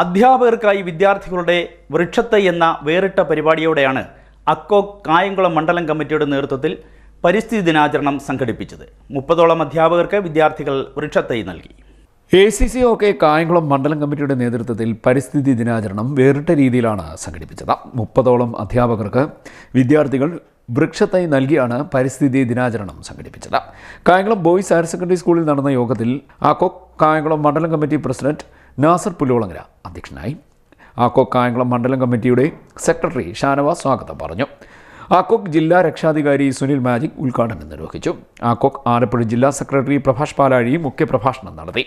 അധ്യാപകർക്കായി വിദ്യാർത്ഥികളുടെ വൃക്ഷത്തെ എന്ന വേറിട്ട പരിപാടിയോടെയാണ് അക്കോ കായംകുളം മണ്ഡലം കമ്മിറ്റിയുടെ നേതൃത്വത്തിൽ പരിസ്ഥിതി ദിനാചരണം സംഘടിപ്പിച്ചത്. മുപ്പതോളം അധ്യാപകർക്ക് വിദ്യാർത്ഥികൾ വൃക്ഷത്തൈ നൽകി. എ സി സി ഒക്കെ കായംകുളം മണ്ഡലം കമ്മിറ്റിയുടെ നേതൃത്വത്തിൽ പരിസ്ഥിതി ദിനാചരണം വേറിട്ട രീതിയിലാണ് സംഘടിപ്പിച്ചത്. മുപ്പതോളം അധ്യാപകർക്ക് വിദ്യാർത്ഥികൾ വൃക്ഷത്തൈ നൽകിയാണ് പരിസ്ഥിതി ദിനാചരണം സംഘടിപ്പിച്ചത്. കായംകുളം ബോയ്സ് ഹയർ സെക്കൻഡറി സ്കൂളിൽ നടന്ന യോഗത്തിൽ ആക്കോ കായംകുളം മണ്ഡലം കമ്മിറ്റി പ്രസിഡന്റ് നാസർ പുല്ലോളങ്ങര അധ്യക്ഷനായി. ആക്കോ കായംകുളം മണ്ഡലം കമ്മിറ്റിയുടെ സെക്രട്ടറി ഷാനവാസ് സ്വാഗതം പറഞ്ഞു. ആക്കോക്ക് ജില്ലാ രക്ഷാധികാരി സുനിൽ മാജിക് ഉദ്ഘാടനം നിർവഹിച്ചു. ആക്കോക്ക് ആലപ്പുഴ ജില്ലാ സെക്രട്ടറി പ്രഭാഷ് പാലാഴി മുഖ്യപ്രഭാഷണം നടത്തി.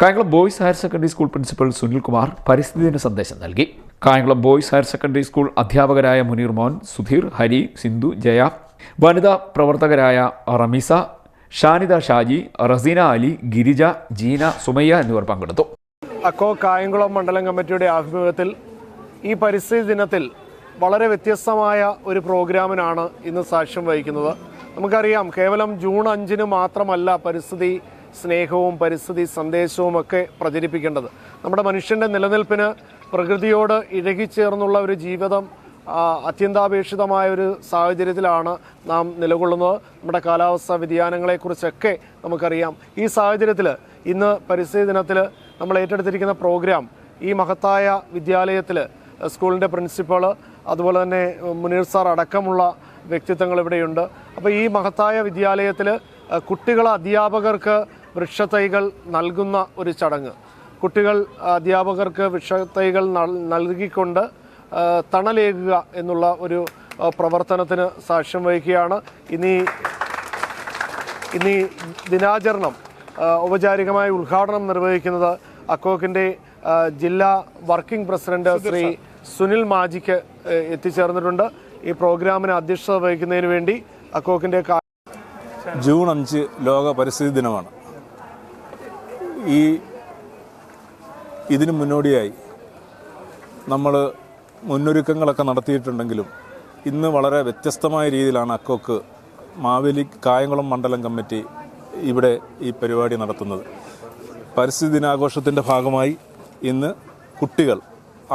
Kayamkulam boys higher secondary school principal Sunilkumar പരിസ്ഥിതി ദിന സന്ദേശം നൽകി. Kayamkulam boys higher secondary school അധ്യാപകരായ മുനീർ മോൻ സുധീർ ഹരി സിന്ധു ജയ വനിതാ പ്രവർത്തകരായ റമീസ ഷാനിദ ഷാജി റസീന അലി ഗിരിജ ജീന സുമയ്യ എന്നിവർ പങ്കെടുത്തു. അക്കോ കായംകുളം മണ്ഡലം കമ്മിറ്റിയുടെ ആഭിമുഖ്യത്തിൽ ഈ പരിസ്ഥിതി ദിനത്തിൽ വളരെ വ്യത്യസ്തമായ ഒരു പ്രോഗ്രാമിനാണ് ഇന്ന് സാക്ഷ്യം വഹിക്കുന്നത്. നമുക്കറിയാം കേവലം ജൂൺ അഞ്ചിന് മാത്രമല്ല പരിസ്ഥിതി സ്നേഹവും പരിസ്ഥിതി സന്ദേശവും ഒക്കെ പ്രചരിപ്പിക്കേണ്ടത്. നമ്മുടെ മനുഷ്യന്റെ നിലനിൽപ്പിന് പ്രകൃതിയോട് ഇഴകിച്ചേർന്നുള്ള ഒരു ജീവിതം അത്യന്താപേക്ഷിതമായ ഒരു സാഹചര്യത്തിലാണ് നാം നിലകൊള്ളുന്നത്. നമ്മുടെ കാലാവസ്ഥാ വ്യതിയാനങ്ങളെക്കുറിച്ചൊക്കെ നമുക്കറിയാം. ഈ സാഹചര്യത്തിൽ ഇന്ന് പരിസ്ഥിതി ദിനത്തിൽ നമ്മൾ ഏറ്റെടുത്തിരിക്കുന്ന പ്രോഗ്രാം ഈ മഹത്തായ വിദ്യാലയത്തിൽ സ്കൂളിന്റെ പ്രിൻസിപ്പൾ അതുപോലെ തന്നെ മുനീർ സാർ അടക്കമുള്ള വ്യക്തിത്വങ്ങൾ ഇവിടെയുണ്ട്. അപ്പോൾ ഈ മഹത്തായ വിദ്യാലയത്തിൽ കുട്ടികൾ അധ്യാപകർക്ക് വൃക്ഷത്തൈകൾ നൽകുന്ന ഒരു ചടങ്ങ്. കുട്ടികൾ അധ്യാപകർക്ക് വൃക്ഷത്തൈകൾ നൽകിക്കൊണ്ട് തണലേകുക എന്നുള്ള ഒരു പ്രവർത്തനത്തിന് സാക്ഷ്യം വഹിക്കുകയാണ്. ഇനി ഇനി ദിനാചരണം. ഔപചാരികമായ ഉദ്ഘാടനം നിർവഹിക്കുന്നത് അക്കോക്കിന്റെ ജില്ലാ working president Shri Sunil magic എത്തിച്ചേർന്നിട്ടുണ്ട്. ഈ പ്രോഗ്രാമിന് അധ്യക്ഷത വഹിക്കുന്നതിന് വേണ്ടി അക്കോക്കിന്റെ ജൂൺ അഞ്ച് ലോക പരിസ്ഥിതി ദിനമാണ്. ഈ ഇതിനു മുന്നോടിയായി നമ്മൾ മുന്നൊരുക്കങ്ങളൊക്കെ നടത്തിയിട്ടുണ്ടെങ്കിലും ഇന്ന് വളരെ വ്യത്യസ്തമായ രീതിയിലാണ് അക്കോക്ക് മാവേലി കായംകുളം മണ്ഡലം കമ്മിറ്റി ഇവിടെ ഈ പരിപാടി നടത്തുന്നത്. പരിസ്ഥിതി ദിനാഘോഷത്തിന്റെ ഭാഗമായി ഇന്ന് കുട്ടികൾ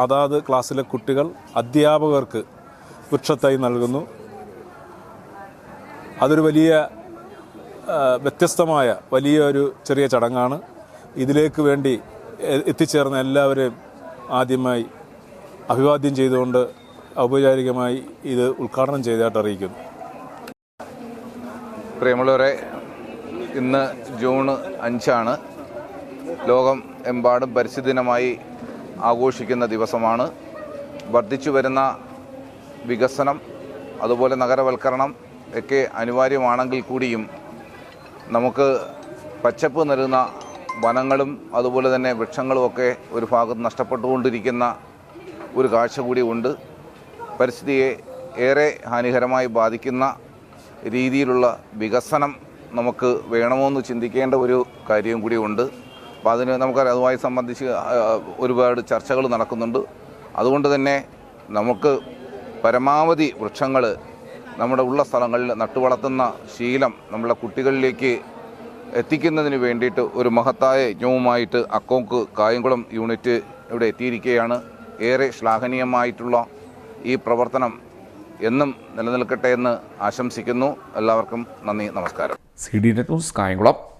അതാത് ക്ലാസ്സിലെ കുട്ടികൾ അധ്യാപകർക്ക് വൃക്ഷത്തൈ നൽകുന്നു. അതൊരു വലിയ വ്യത്യസ്തമായ വ്യത്യസ്തമായ വലിയൊരു ചെറിയ ചടങ്ങാണ്. ഇതിലേക്ക് വേണ്ടി എത്തിച്ചേർന്ന എല്ലാവരെയും ആദ്യമായി അഭിവാദ്യം ചെയ്തുകൊണ്ട് ഔപചാരികമായി ഇത് ഉദ്ഘാടനം ചെയ്തതായിട്ട് അറിയിക്കുന്നു. പ്രിയമുള്ളവരെ ഇന്ന് ജൂൺ അഞ്ചാണ് ലോകം എമ്പാടും പരിസ്ഥിതി ദിനമായി ആഘോഷിക്കുന്ന ദിവസമാണ്. വർദ്ധിച്ചു വരുന്ന വികസനം അതുപോലെ നഗരവൽക്കരണം ഒക്കെ അനിവാര്യമാണെങ്കിൽ കൂടിയും നമുക്ക് പച്ചപ്പ് നൽകുന്ന വനങ്ങളും അതുപോലെ തന്നെ വൃക്ഷങ്ങളും ഒക്കെ ഒരു ഭാഗത്ത് നഷ്ടപ്പെട്ടുകൊണ്ടിരിക്കുന്ന ഒരു കാഴ്ച കൂടി ഉണ്ട്. പരിസ്ഥിതിയെ ഏറെ ഹാനികരമായി ബാധിക്കുന്ന രീതിയിലുള്ള വികസനം നമുക്ക് വേണമോ എന്ന് ചിന്തിക്കേണ്ട ഒരു കാര്യം കൂടി ഉണ്ട്. അപ്പോൾ അതിന് നമുക്കറിയാം അതുമായി സംബന്ധിച്ച് ഒരുപാട് ചർച്ചകൾ നടക്കുന്നുണ്ട്. അതുകൊണ്ട് തന്നെ നമുക്ക് പരമാവധി വൃക്ഷങ്ങൾ നമ്മുടെ ഉള്ള സ്ഥലങ്ങളിൽ നട്ടുവളർത്തുന്ന ശീലം നമ്മളെ കുട്ടികളിലേക്ക് എത്തിക്കുന്നതിന് വേണ്ടിയിട്ട് ഒരു മഹത്തായ യജ്ഞവുമായിട്ട് അക്കോങ്ക് കായംകുളം യൂണിറ്റ് ഇവിടെ എത്തിയിരിക്കുകയാണ്. ഏറെ ശ്ലാഘനീയമായിട്ടുള്ള ഈ പ്രവർത്തനം എന്നും നിലനിൽക്കട്ടെ എന്ന് ആശംസിക്കുന്നു. എല്ലാവർക്കും നന്ദി നമസ്കാരം. C D net news Kayamkulam